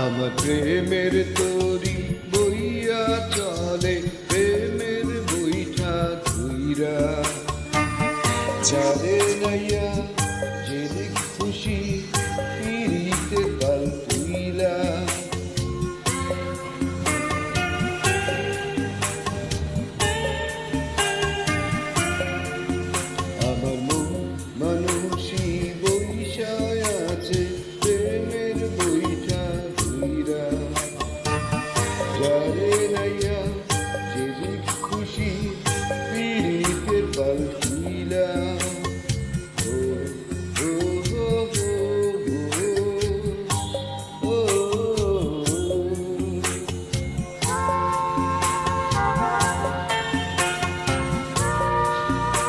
আমার প্রেমের তরি বইয়া চলে প্রেমের বইটা ধুইরা যারে নাইয়া যে খুশি যারে নাইয়া যে খুশি পীড়িতের পাল তুইলা